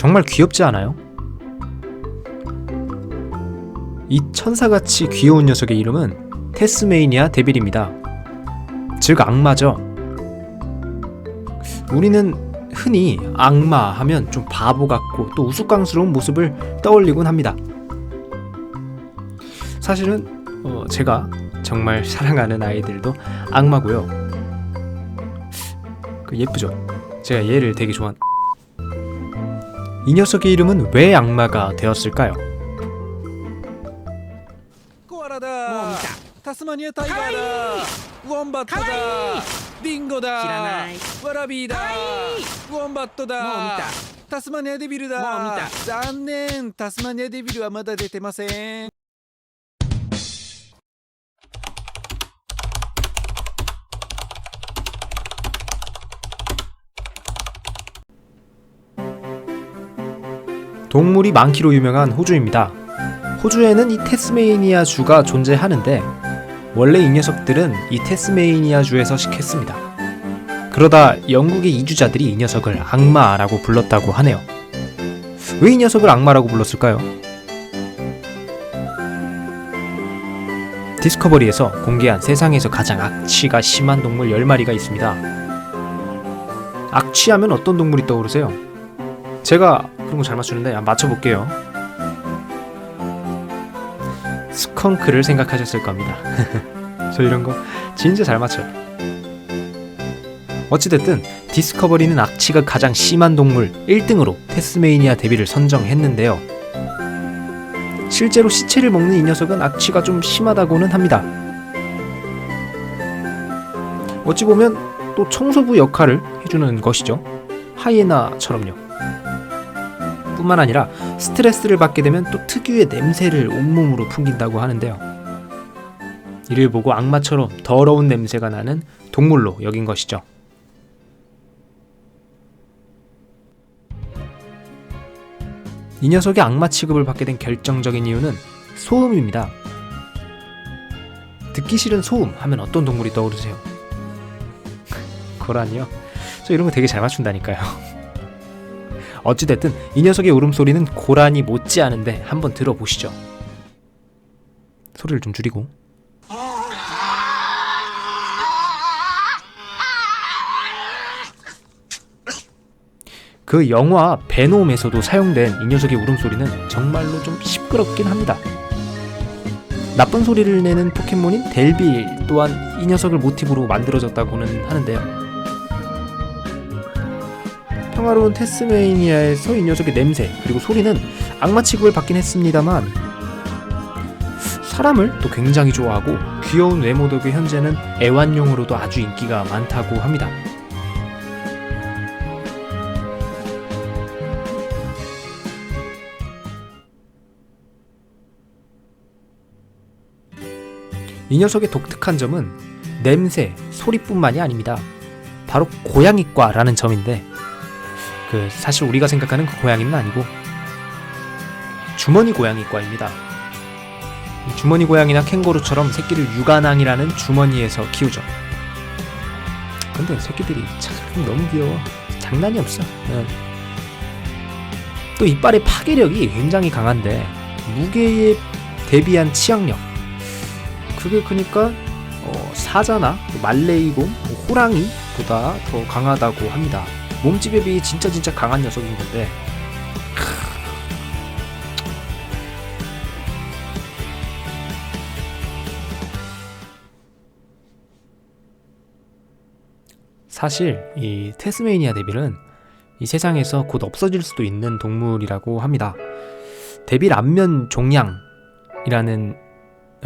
정말 귀엽지 않아요? 이 천사같이 귀여운 녀석의 이름은 테스메이니아 데빌입니다. 즉 악마죠. 우리는 흔히 악마 하면 좀 바보 같고 또 우스꽝스러운 모습을 떠올리곤 합니다. 사실은 어, 제가 정말 사랑하는 아이들도 악마고요. 그 예쁘죠. 제가 얘를 되게 좋아한. 이 녀석의 이름은 왜 악마가 되었을까요? コアラだタスマニアタイガーだウォンバットだリンゴだ知らないワラビーだウォンバットだもう見たタスマニアデビルだもう見た残念タスマニアデビルはまだ出てません 동물이 많기로 유명한 호주입니다. 호주에는 이 테스메이니아 주가 존재하는데 원래 이 녀석들은 이 테스메이니아 주에서 식했습니다. 그러다 영국의 이주자들이 이 녀석을 악마라고 불렀다고 하네요. 왜 이 녀석을 악마라고 불렀을까요? 디스커버리에서 공개한 세상에서 가장 악취가 심한 동물 10마리가 있습니다. 악취하면 어떤 동물이 떠오르세요? 제가 그런 거 잘 맞추는데 한번 맞춰볼게요. 스컹크를 생각하셨을 겁니다. 저 이런 거 진짜 잘 맞춰요. 어찌됐든 디스커버리는 악취가 가장 심한 동물 1등으로 테스메이니아 데비를 선정했는데요. 실제로 시체를 먹는 이 녀석은 악취가 좀 심하다고는 합니다. 어찌 보면 또 청소부 역할을 해주는 것이죠. 하이에나처럼요. 뿐만 아니라 스트레스를 받게 되면 또 특유의 냄새를 온몸으로 풍긴다고 하는데요. 이를 보고 악마처럼 더러운 냄새가 나는 동물로 여긴 것이죠. 이 녀석이 악마 취급을 받게 된 결정적인 이유는 소음입니다. 듣기 싫은 소음 하면 어떤 동물이 떠오르세요? 고라니요? 저 이런 거 되게 잘 맞춘다니까요. 어찌됐든 이 녀석의 울음소리는 고라니 못지않은데 한번 들어보시죠. 소리를 좀 줄이고. 그 영화 베놈에서도 사용된 이 녀석의 울음소리는 정말로 좀 시끄럽긴 합니다. 나쁜 소리를 내는 포켓몬인 델빌 또한 이 녀석을 모티브로 만들어졌다고는 하는데요. 평화로운 테스메이니아에서 이 녀석의 냄새 그리고 소리는 악마 취급을 받긴 했습니다만 사람을 또 굉장히 좋아하고 귀여운 외모 덕에 현재는 애완용으로도 아주 인기가 많다고 합니다. 이 녀석의 독특한 점은 냄새, 소리뿐만이 아닙니다. 바로 고양이과라는 점인데 그 사실 우리가 생각하는 그 고양이는 아니고 주머니 고양이과입니다. 이 주머니 고양이나 캥거루처럼 새끼를 육아낭이라는 주머니에서 키우죠. 근데 새끼들이 참 너무 귀여워. 장난이 없어. 예. 또 이빨의 파괴력이 굉장히 강한데 무게에 대비한 치악력. 그게 그러니까 어, 사자나 말레이곰, 뭐 호랑이보다 더 강하다고 합니다. 몸집에 비해 진짜 진짜 강한 녀석인 건데 사실 이 테스메이니아 데빌은 이 세상에서 곧 없어질 수도 있는 동물이라고 합니다. 데빌 안면 종양이라는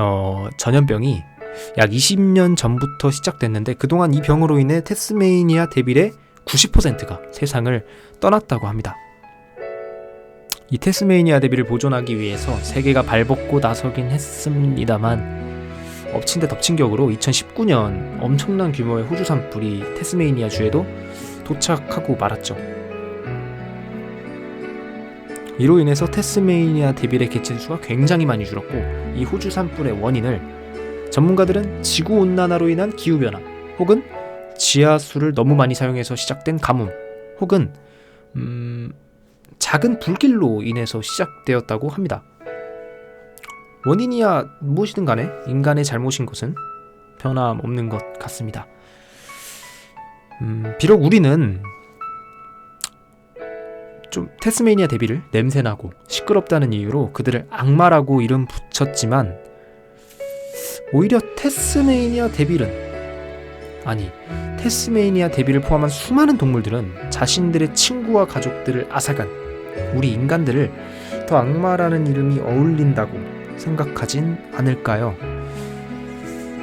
어, 전염병이 약 20년 전부터 시작됐는데 그동안 이 병으로 인해 테스메이니아 데빌의 90%가 세상을 떠났다고 합니다. 이 테스메이니아 데비를 보존하기 위해서 세계가 발벗고 나서긴 했습니다만 엎친 데 덮친 격으로 2019년 엄청난 규모의 호주 산불이 테스메이니아 주에도 도착하고 말았죠. 이로 인해서 테스메이니아 데빌의 개체 수가 굉장히 많이 줄었고 이 호주 산불의 원인을 전문가들은 지구 온난화로 인한 기후 변화 혹은 지하수를 너무 많이 사용해서 시작된 가뭄 혹은 음, 작은 불길로 인해서 시작되었다고 합니다. 원인이야 무엇이든 간에 인간의 잘못인 것은 변함없는 것 같습니다. 음, 비록 우리는 좀 테스메이니아 데비를 냄새나고 시끄럽다는 이유로 그들을 악마라고 이름 붙였지만 오히려 테스메이니아 데빌은 아니 테스메이니아 데빌을 포함한 수많은 동물들은 자신들의 친구와 가족들을 앗아간 우리 인간들을 더 악마라는 이름이 어울린다고 생각하진 않을까요?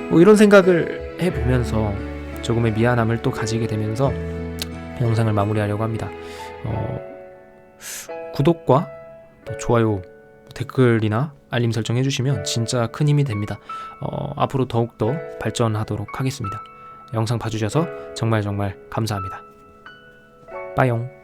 뭐 이런 생각을 해보면서 조금의 미안함을 또 가지게 되면서 영상을 마무리하려고 합니다. 어, 구독과 또 좋아요, 댓글이나 알림 설정 해주시면 진짜 큰 힘이 됩니다. 어, 앞으로 더욱더 발전하도록 하겠습니다. 영상 봐주셔서 정말 정말 감사합니다. 빠용.